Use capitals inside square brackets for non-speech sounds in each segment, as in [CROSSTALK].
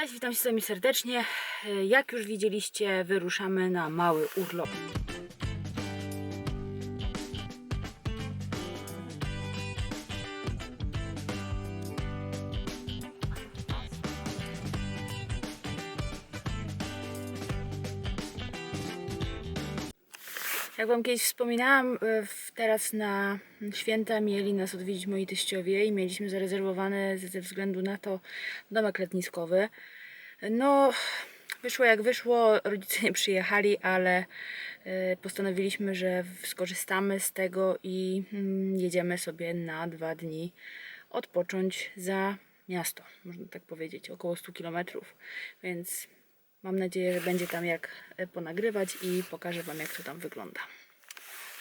Cześć, witam się z wami serdecznie. Jak już widzieliście, wyruszamy na mały urlop. Jak Wam kiedyś wspominałam, e, teraz na święta mieli nas odwiedzić moi teściowie i mieliśmy zarezerwowany ze ze względu na to domek letniskowy. No, wyszło jak wyszło, rodzice nie przyjechali, ale e, postanowiliśmy, że skorzystamy z tego i mm, jedziemy sobie na dwa dni odpocząć za miasto, można tak powiedzieć, około 100 km. Więc mam nadzieję, że będzie tam jak e, ponagrywać i pokażę Wam, jak to tam wygląda.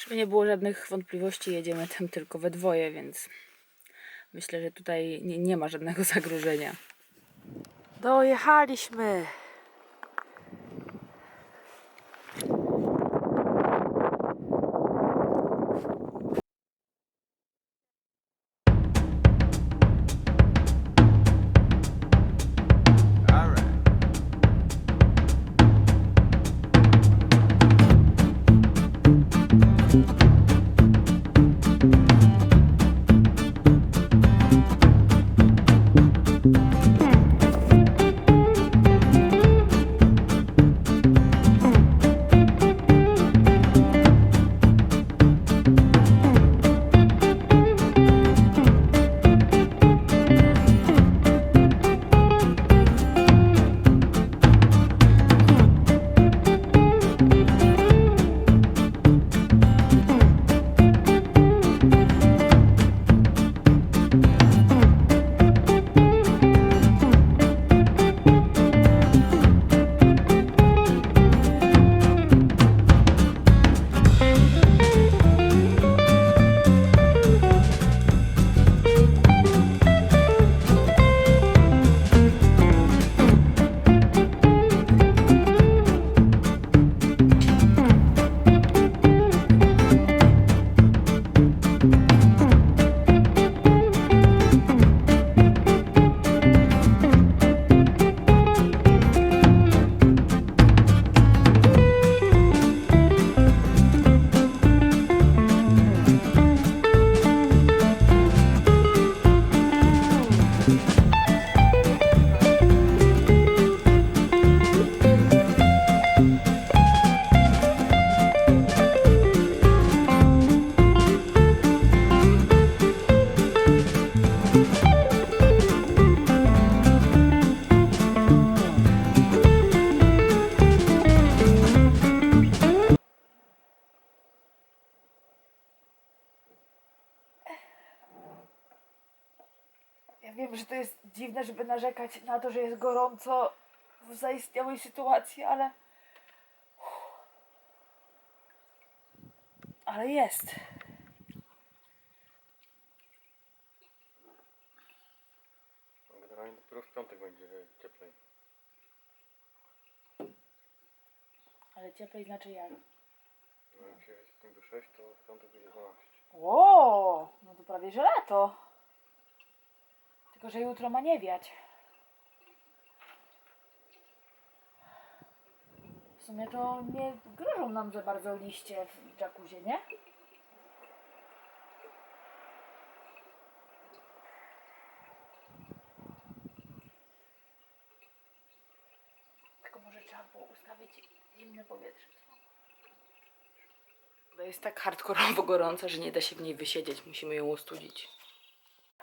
Żeby nie było żadnych wątpliwości, jedziemy tam tylko we dwoje, więc myślę, że tutaj nie, nie ma żadnego [LAUGHS] zagrożenia. Dojechaliśmy! Wiem, że to jest dziwne, żeby narzekać na to, że jest gorąco w zaistniałej sytuacji, ale. Ale jest. Generalnie dopiero w piątek będzie cieplej. Ale cieplej znaczy jak? No jak się jest 5 do 6, to w piątek będzie 12. Ło, no to prawie że lato. Tylko, że jutro ma nie wiać. W sumie to nie grożą nam za bardzo liście w jacuzzi, nie? Tylko może trzeba było ustawić zimne powietrze. To jest tak hardkorowo gorąca, że nie da się w niej wysiedzieć. Musimy ją ustudzić.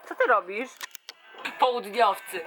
Co ty robisz? Południowcy.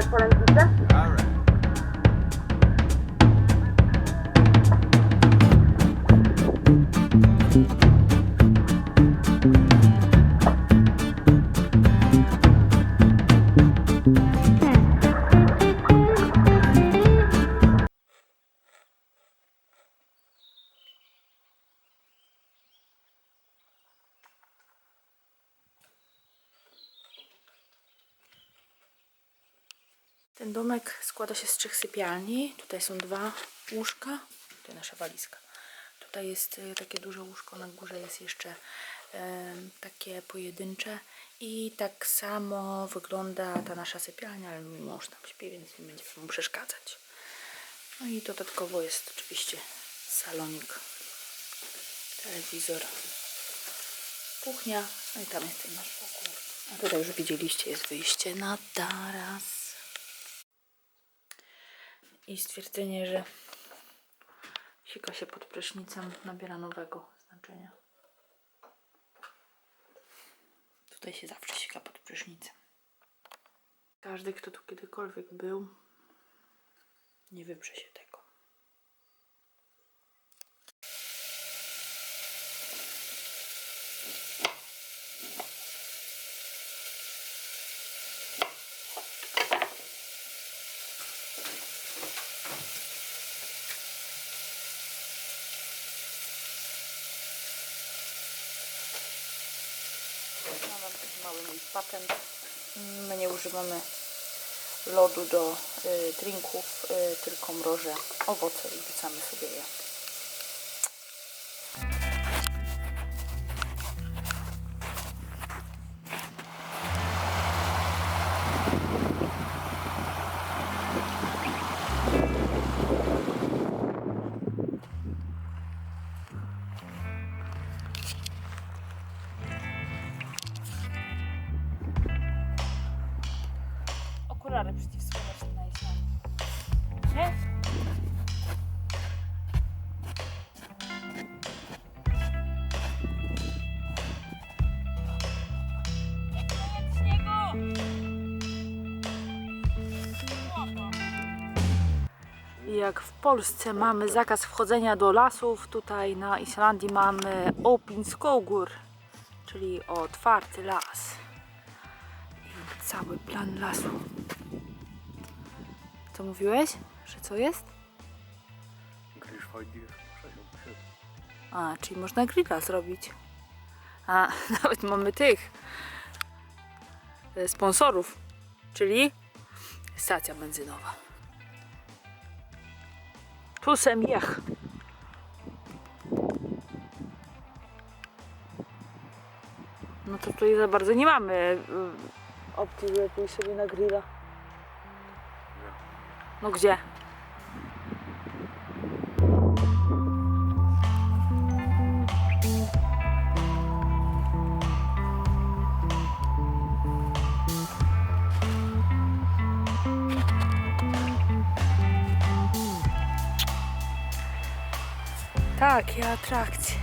All right. Ten domek składa się z trzech sypialni. Tutaj są dwa łóżka. Tutaj nasza walizka. Tutaj jest y, takie duże łóżko, na górze jest jeszcze takie pojedyncze. I tak samo wygląda ta nasza sypialnia, ale mój mąż tam śpi, więc nie będzie mu przeszkadzać. No i dodatkowo jest oczywiście salonik, telewizor, kuchnia, no i tam jest ten nasz pokój. A tutaj już widzieliście, jest wyjście na taras. I stwierdzenie, że sika się pod prysznicem nabiera nowego znaczenia. Tutaj się zawsze sika pod prysznicem. Każdy, kto tu kiedykolwiek był, nie wyprze się tego. Patent. My nie używamy lodu do y, drinków, y, tylko mrożę owoce i wrzucamy sobie je. Okulary przeciwsłoneczne na? Jak w Polsce mamy zakaz wchodzenia do lasów, tutaj na Islandii mamy open skogur, czyli otwarty las. I cały plan lasu. Co mówiłeś? Że co jest? Grill A, czyli można grilla zrobić. A, [LAUGHS] nawet mamy tych e, sponsorów, czyli stacja benzynowa. Tusem jech. No to tutaj za bardzo nie mamy y, opcji, żeby pójść sobie na grilla. No gdzie? Takie atrakcje.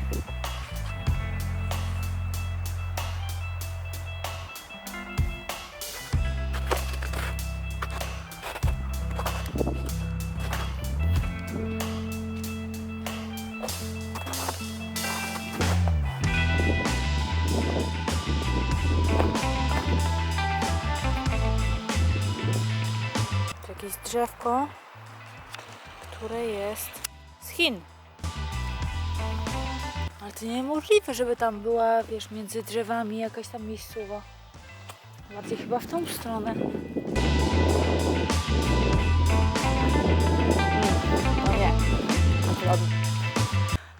Jakieś drzewko, które jest z Chin. Ale to niemożliwe, żeby tam była, wiesz, między drzewami jakaś tam miejscowa. Bardziej chyba w tą stronę.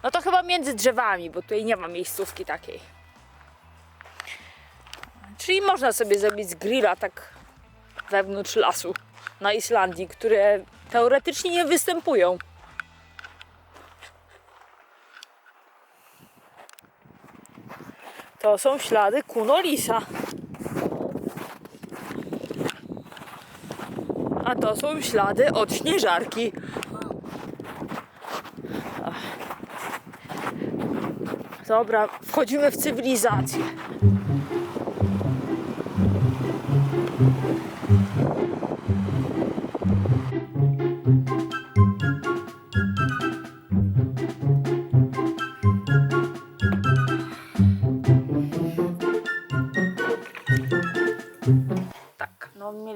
No to- chyba między drzewami, bo tutaj nie ma miejscówki takiej. Czyli można sobie zrobić grilla tak wewnątrz lasu na Islandii, które teoretycznie nie występują. To są ślady kunolisa. A to są ślady od śnieżarki. Dobra, wchodzimy w cywilizację.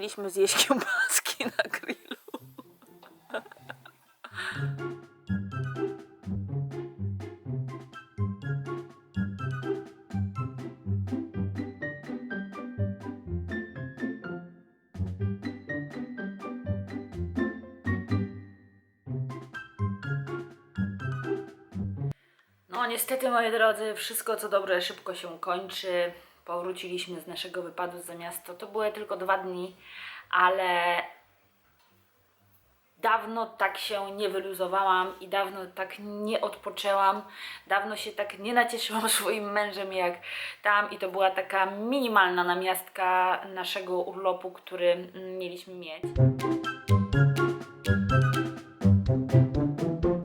Poszliśmy zjeść kiełbaski [LAUGHS] na grillu. No niestety moi drodzy, wszystko co dobre szybko się kończy. Powróciliśmy z naszego wypadu za miasto. To były tylko dwa dni, ale dawno tak się nie wyluzowałam i dawno tak nie odpoczęłam. Dawno się tak nie nacieszyłam [LAUGHS] swoim mężem jak tam i to była taka minimalna namiastka naszego urlopu, który mieliśmy mieć.